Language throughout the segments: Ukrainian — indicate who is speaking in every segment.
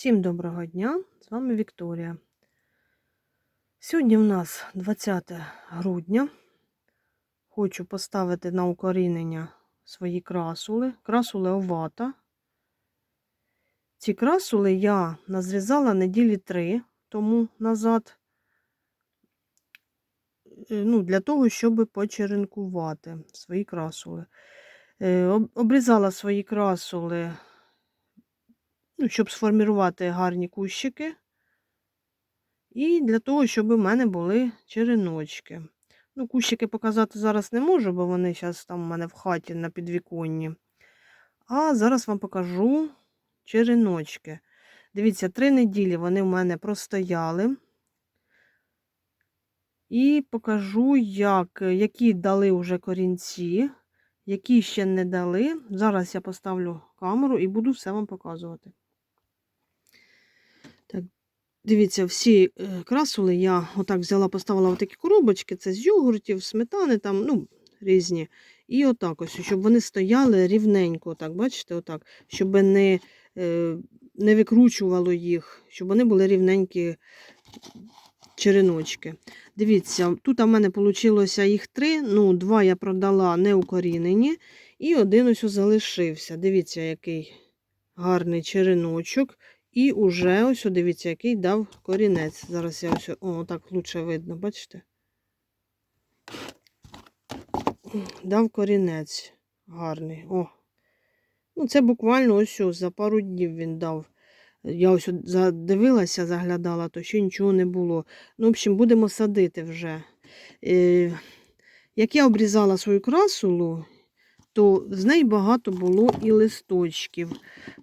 Speaker 1: Всім доброго дня! З вами Вікторія. Сьогодні в нас 20 грудня. Хочу поставити на укорінення свої красули. Красули овата. Ці красули я назрізала неділі три тому назад. Е, Ну, для того, щоб почеренкувати свої красули. Е, Обрізала свої красули ну, щоб сформувати гарні кущики. І для того, щоб у мене були череночки. Ну, кущики показати зараз не можу, бо вони зараз там у мене в хаті на підвіконні. А зараз вам покажу череночки. Дивіться, три неділі вони в мене простояли. І покажу, як, які дали вже корінці, які ще не дали. Зараз я поставлю камеру і буду все вам показувати. Дивіться, всі е, красули я отак взяла, поставила в такі коробочки, це з йогуртів, сметани, там, ну, різні. І отак ось, щоб вони стояли рівненько, отак, бачите, отак, щоб не, е, не викручувало їх, щоб вони були рівненькі череночки. Дивіться, тут у мене вийшло їх три, ну, два я продала неукорінені, і один ось залишився. Дивіться, який гарний череночок. І уже ось, дивіться, який дав корінець. Зараз я ось, о, так лучше видно, бачите? Дав корінець гарний. О. Ну, це буквально ось за пару днів він дав. Я ось задивилася, заглядала, то ще нічого не було. Ну, в общем, будемо садити вже. Е, як я обрізала свою красулу, то з неї багато було і листочків.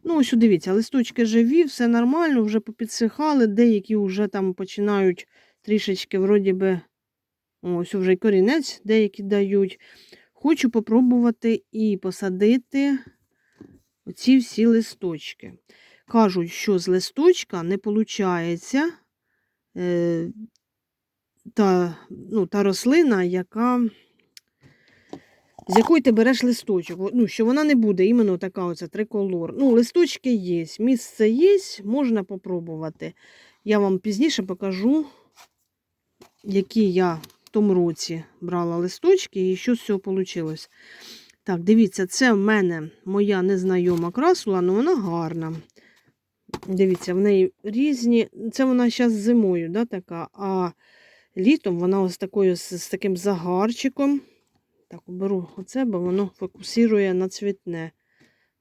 Speaker 1: Ну, ось дивіться, листочки живі, все нормально, вже попідсихали, деякі вже там починають трішечки, вроді би, ось вже й корінець деякі дають. Хочу попробувати і посадити оці всі листочки. Кажуть, що з листочка не виходить е, та, ну, та рослина, яка з якої ти береш листочок. Ну, що вона не буде іменно така оця триколор. Ну, листочки є, місце є, можна попробувати. Я вам пізніше покажу, які я в тому році брала листочки і що з цього вийшло. Так, дивіться, це в мене моя незнайома красула, але вона гарна. Дивіться, в неї різні. Це вона зараз зимою, да, така, а літом вона ось такою з таким загарчиком. Так, оберу оце, бо воно фокусує на цвітне.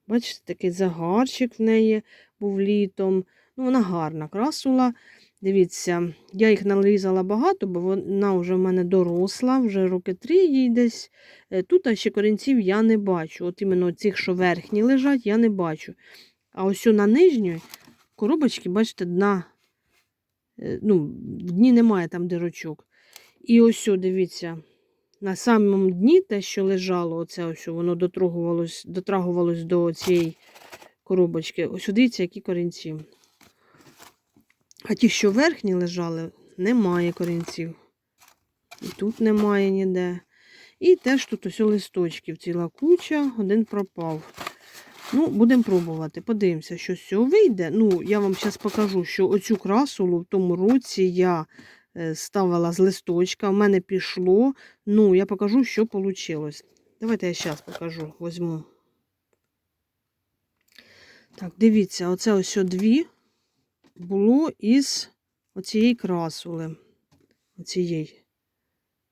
Speaker 1: Бачите, такий загарчик в неї був літом. Ну, Вона гарна красула. Дивіться, я їх нарізала багато, бо вона вже в мене доросла, вже роки три їй десь. Е, Тут ще корінців я не бачу. От іменно цих, що верхні лежать, я не бачу. А ось на нижньої коробочки, бачите, дна, е, ну, в дні немає там дирочок. І ось, дивіться. На самому дні те, що лежало, оце ось, воно дотрагувалось, дотрагувалось до цієї коробочки. Ось дивіться, які корінці. А ті, що верхні лежали, немає корінців. І тут немає ніде. І теж тут ось листочків ціла куча, один пропав. Ну, будемо пробувати. Подивимося, що з цього вийде. Ну, я вам зараз покажу, що оцю красулу в тому році я ставила з листочка, в мене пішло. Ну, я покажу, що вийшло. Давайте я зараз покажу, возьму. Так, дивіться, оце ось дві було із оцієї красули. Оцієї.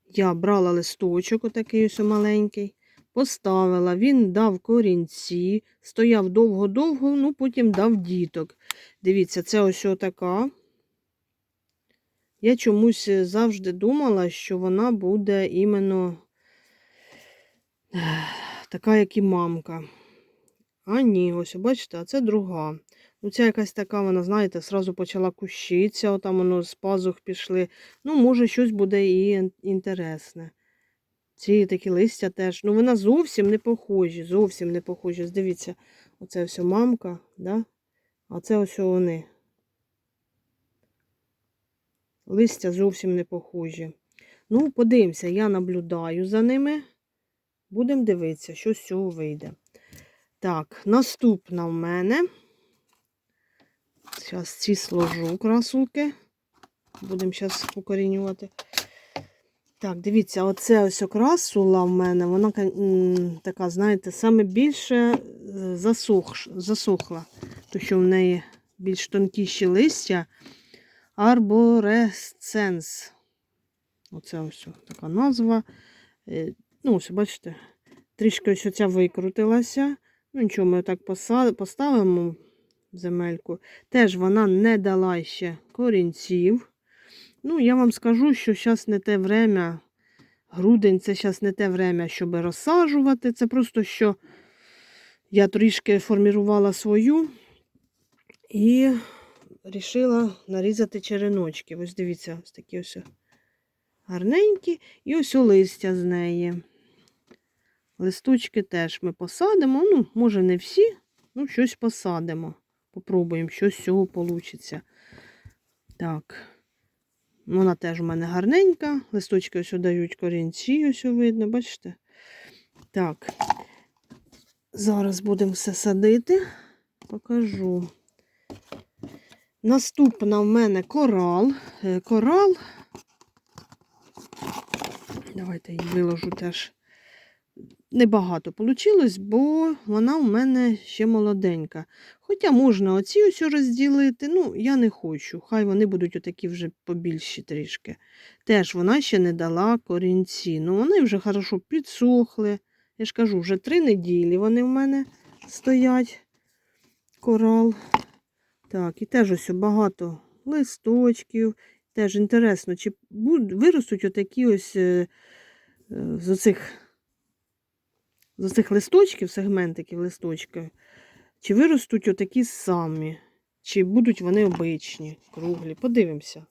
Speaker 1: Я брала листочок, отакий ось маленький, поставила, він дав корінці, стояв довго-довго, ну потім дав діток. Дивіться, це ось така. Я чомусь завжди думала, що вона буде іменно така, як і мамка. А ні, ось бачите, а це друга. Ну, ця якась така, вона, знаєте, сразу почала кущитися, отам воно з пазух пішли. Ну, може, щось буде і інтересне. Ці такі листя теж. Ну, вона зовсім не похожі, зовсім не похожі. Дивіться, оце все мамка, да? а це ось вони. Листя зовсім не похожі. Ну, подивимося, я наблюдаю за ними. Будемо дивитися, що з цього вийде. Так, наступна в мене Зараз ці сложу красулки. Будемо зараз укорінювати. Так, дивіться, оце ось окрасула в мене, вона така, знаєте, саме більше е, засух, засохла. То, що в неї більш тонкіші листя. Арборесценс. Оце ось така назва. Е, Ну, ось, бачите, трішки ось оця викрутилася. Ну, нічого, ми так поставимо земельку. Теж вона не дала ще корінців. Ну, я вам скажу, що зараз не те время. Грудень це зараз не те время, щоб розсаджувати. Це просто що я трішки формірувала свою і вирішила нарізати череночки. Ось дивіться, ось такі ось гарненькі. І ось листя з неї. Листочки теж ми посадимо. Ну, може, не всі, ну, щось посадимо. Попробуємо, що з цього вийде. Так. Вона теж у мене гарненька. Листочки ось дають корінці, ось видно, бачите? Так. Зараз будемо все садити. Покажу. Наступна в мене корал. Е, Корал. Давайте її виложу теж. Небагато вийшло, бо вона у мене ще молоденька. Хоча можна оці ось розділити, ну, я не хочу. Хай вони будуть отакі вже побільші трішки. Теж вона ще не дала корінці. Ну, вони вже хорошо підсохли. Я ж кажу, вже три неділі вони в мене стоять. Корал. Так, і теж ось багато листочків. Теж інтересно, чи виростуть отакі ось е, е, з оцих з цих листочків, сегментиків листочків, чи виростуть отакі самі, чи будуть вони обичні, круглі. Подивимося.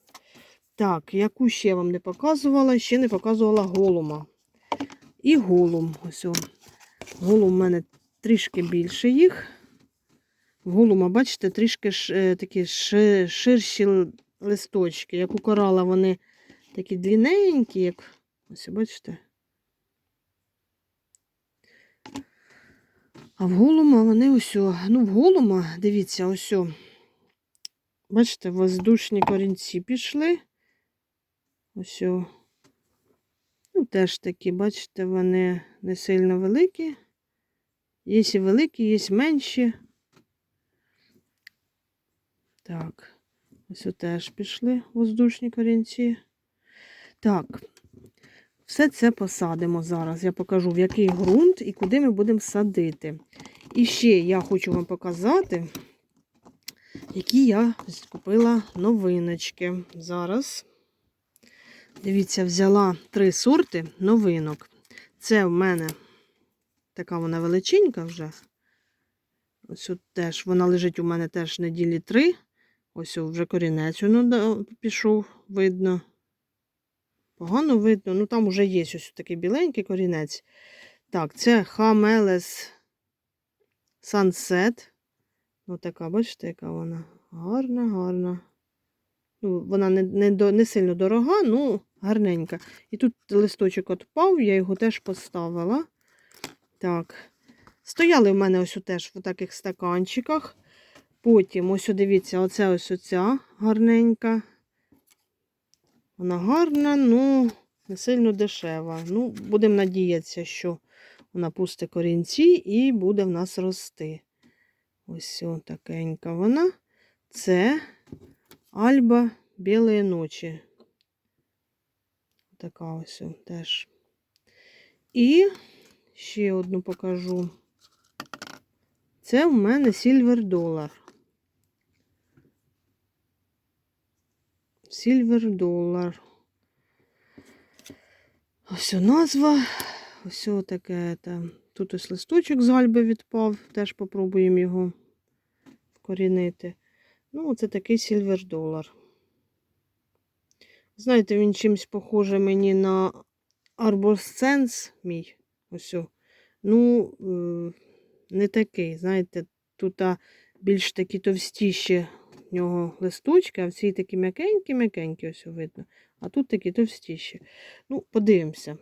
Speaker 1: Так, яку ще я вам не показувала, ще не показувала голума. І голум. Ось. Голум в мене трішки більше їх. Голума, бачите, трішки ш, е, такі ши- ширші листочки. Як у корала вони такі длинненькі, як. Ось, бачите. А в голума вони ось, ну в голума, дивіться, ось. Бачите, воздушні корінці пішли. Ось. Ну, теж такі, бачите, вони не сильно великі. Є великі, є менші. Так, ось теж пішли воздушні корінці. Так, все це посадимо зараз. Я покажу, в який ґрунт і куди ми будемо садити. І ще я хочу вам показати, які я купила новиночки. Зараз, дивіться, взяла три сорти новинок. Це в мене така вона величенька вже. Ось от теж, вона лежить у мене теж неділі три. Ось вже корінець да- пішов, видно. Погано видно. Ну там вже є ось такий біленький корінець. Так, це Хамелес Sunset. Ось така, бачите, яка вона? Гарна, гарна. Ну, вона не, не, до, не сильно дорога, ну гарненька. І тут листочок отпав, я його теж поставила. Так. Стояли в мене ось теж в таких стаканчиках. Потім, ось дивіться, оце ось оця гарненька. Вона гарна, ну не сильно дешева. Ну, будемо надіятися, що вона пусте корінці і буде в нас рости. Ось такенька вона. Це Альба Білої ночі. Така ось теж. І ще одну покажу. Це в мене Silver Dollar. Silver Dollar. Ось назва. Ось таке. Та. Тут ось листочок з альби відпав. Теж попробуємо його вкорінити. Ну, оце такий Silver Dollar. Знаєте, він чимось похоже мені на Arborescens мій. Ось. Ну, е, не такий. Знаєте, тут більш такі товстіші нього листочки, а в цій такі м'якенькі-м'якенькі, ось видно. А тут такі товстіші. Ну, подивимося,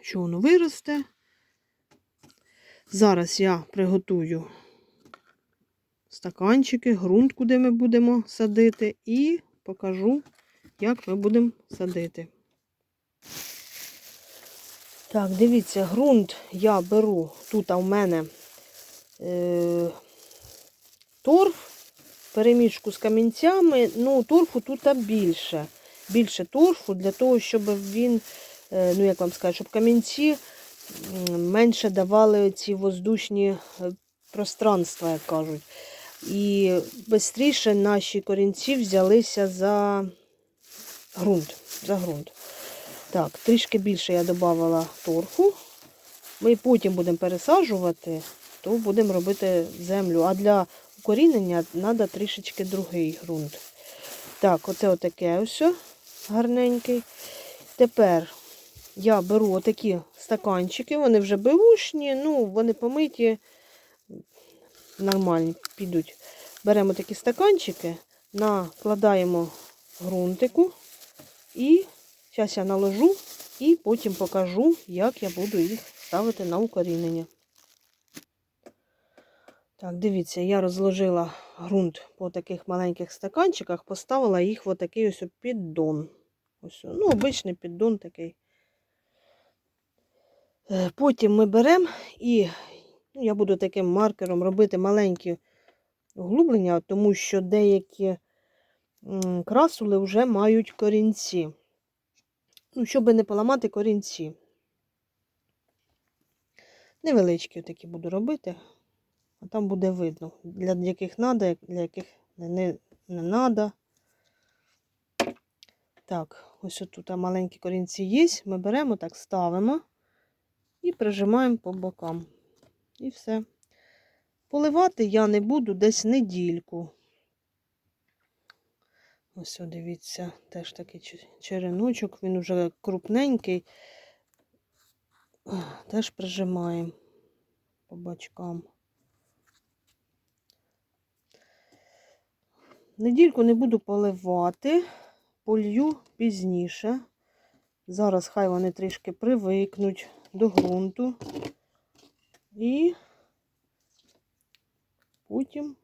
Speaker 1: що воно виросте. Зараз я приготую стаканчики, ґрунт, куди ми будемо садити, і покажу, як ми будемо садити. Так, дивіться, ґрунт я беру. Тут в мене е, торф, перемішку з камінцями. Ну, торфу тут більше. Більше торфу для того, щоб він, е, ну як вам сказати, щоб камінці менше давали ці воздушні е, пространства, як кажуть. І швидше наші корінці взялися за ґрунт. За ґрунт. Так, трішки більше я додавала торфу. Ми потім будемо пересаджувати, то будемо робити землю. А для укорінення треба трішечки другий ґрунт. Так, оце отаке ось гарненький. Тепер я беру отакі стаканчики, вони вже беушні, ну, вони помиті, нормальні підуть. Беремо такі стаканчики, накладаємо ґрунтику і зараз я наложу і потім покажу, як я буду їх ставити на укорінення. Так, дивіться, я розложила ґрунт по таких маленьких стаканчиках, поставила їх в отакий ось піддон. Ось, ну, обичний піддон такий. Е, Потім ми беремо і ну, я буду таким маркером робити маленькі углублення, тому що деякі красули вже мають корінці. Ну, щоб не поламати корінці. Невеличкі такі буду робити, а там буде видно, для яких треба, для яких не, не, треба. Так, ось тут маленькі корінці є. Ми беремо, так ставимо і прижимаємо по бокам. І все. Поливати я не буду десь недільку. Ось, дивіться, теж такий че- череночок, він уже крупненький. Теж прижимаємо по бочкам. Недільку не буду поливати, полью пізніше. Зараз хай вони трішки привикнуть до ґрунту. І потім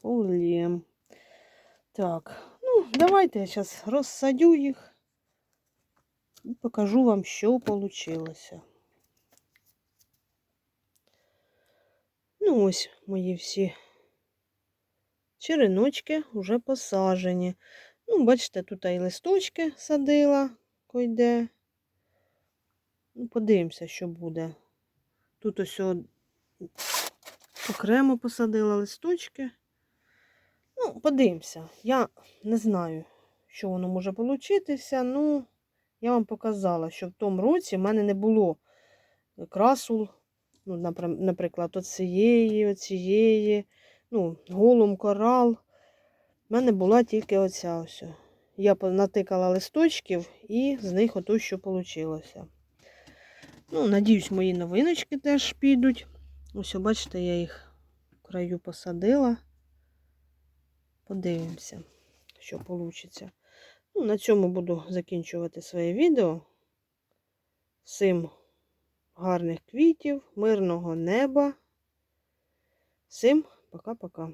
Speaker 1: полємо. Так, ну, давайте я зараз розсадю їх і покажу вам, що вийшло. Ну, ось мої всі череночки вже посаджені. Ну, бачите, тут і листочки садила койде. Ну, подивимося, що буде. Тут ось окремо посадила листочки. Ну, подивимося. Я не знаю, що воно може получитися. Ну, я вам показала, що в тому році в мене не було красул, ну, наприклад, оцієї, оцієї, ну, голум, корал. У мене була тільки оця ось. Я натикала листочків і з них ото що вийшло. Ну, надіюсь, мої новиночки теж підуть. Ось, бачите, я їх в краю посадила. Подивимося, що вийде. Ну, на цьому буду закінчувати своє відео. Всім гарних квітів, мирного неба. Всім пока-пока.